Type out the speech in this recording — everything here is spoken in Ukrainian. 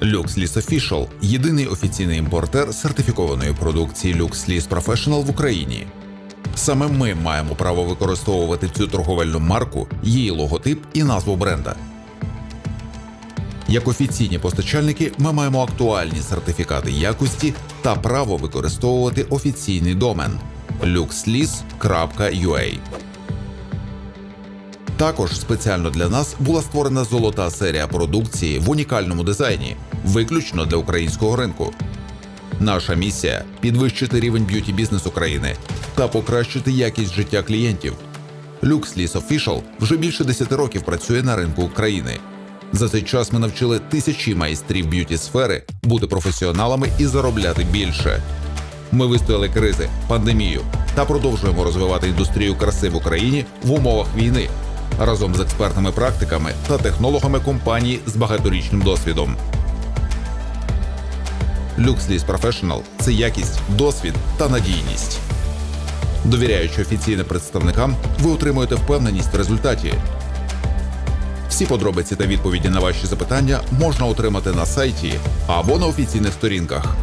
LuxLease Official – єдиний офіційний імпортер сертифікованої продукції LuxLease Professional в Україні. Саме ми маємо право використовувати цю торговельну марку, її логотип і назву бренда. Як офіційні постачальники, ми маємо актуальні сертифікати якості та право використовувати офіційний домен luxlease.ua. Також спеціально для нас була створена золота серія продукції в унікальному дизайні, виключно для українського ринку. Наша місія підвищити рівень б'юті бізнес України та покращити якість життя клієнтів. LuxLease Official вже більше 10 років працює на ринку України. За цей час ми навчили тисячі майстрів б'юті сфери бути професіоналами і заробляти більше. Ми вистояли кризи, пандемію та продовжуємо розвивати індустрію краси в Україні в умовах війни разом з експертними практиками та технологами компаній з багаторічним досвідом. LuxLease Professional – це якість, досвід та надійність. Довіряючи офіційним представникам, ви отримуєте впевненість в результаті. Всі подробиці та відповіді на ваші запитання можна отримати на сайті або на офіційних сторінках